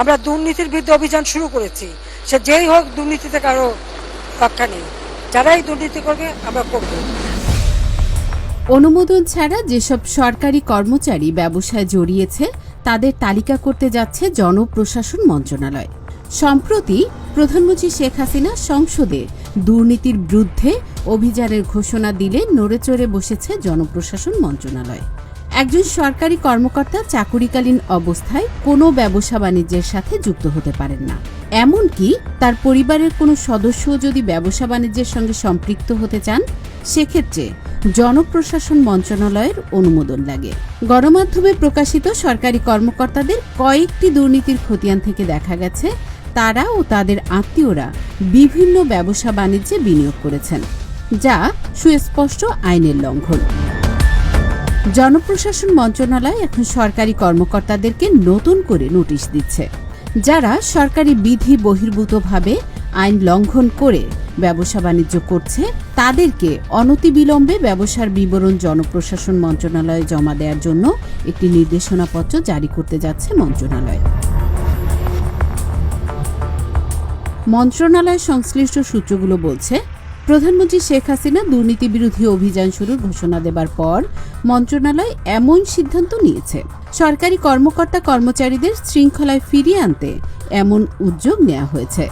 আমরা দুর্নীতির বিরুদ্ধে অভিযান শুরু করেছি। সে যেই হোক দুর্নীতিতে কারও রক্ষা নেই যারাই দুর্নীতি করবে, আমরা করব। অনুমোদন ছাড়া যেসব সরকারি কর্মচারী ব্যবসায় জড়িয়েছে, তাদের তালিকা করতে যাচ্ছে জনপ্রশাসন মন্ত্রণালয়। সম্প্রতি প্রধানমন্ত্রী শেখ হাসিনা সংসদে দুর্নীতির বিরুদ্ধে অভিযানের ঘোষণা দিলে নড়েচড়ে বসেছে জনপ্রশাসন মন্ত্রণালয়। একজন সরকারি কর্মকর্তা চাকুরিকালীন অবস্থায় কোনো ব্যবসা বাণিজ্যের সাথে যুক্ত হতে পারেন না। এমনকি তার পরিবারের কোনো সদস্য যদি ব্যবসা বাণিজ্যের সঙ্গে সম্পৃক্ত হতে চান, সেক্ষেত্রে জনপ্রশাসন মন্ত্রণালয়ের অনুমোদন লাগে। গণমাধ্যমে প্রকাশিত সরকারি কর্মকর্তাদের কয়েকটি দুর্নীতির খতিয়ান থেকে দেখা গেছে, তারা ও তাদের আত্মীয়রা বিভিন্ন ব্যবসা বাণিজ্যে বিনিয়োগ করেছেন, যা সুস্পষ্ট আইনের লঙ্ঘন। জনপ্রশাসন মন্ত্রণালয় এখন সরকারি কর্মকর্তাদেরকে নতুন করে নোটিশ দিচ্ছে, যারা সরকারি বিধি বহির্ভূতভাবে আইন লঙ্ঘন করে ব্যবসা বাণিজ্য করছে, তাদেরকে অনতিবিলম্বে ব্যবসার বিবরণ জনপ্রশাসন মন্ত্রণালয়ে জমা দেওয়ার জন্য একটি নির্দেশনাপত্র জারি করতে যাচ্ছে মন্ত্রণালয়। মন্ত্রণালয় সংশ্লিষ্ট সূত্রগুলো বলছে প্রধানমন্ত্রী শেখ হাসিনা দুর্নীতি বিরোধী অভিযান শুরুর ঘোষণা দেবার পর মন্ত্রণালয় এমন সিদ্ধান্ত নিয়েছে। সরকারি কর্মকর্তা কর্মচারীদের শৃঙ্খলায় ফিরিয়ে আনতে এমন উদ্যোগ নেওয়া হয়েছে।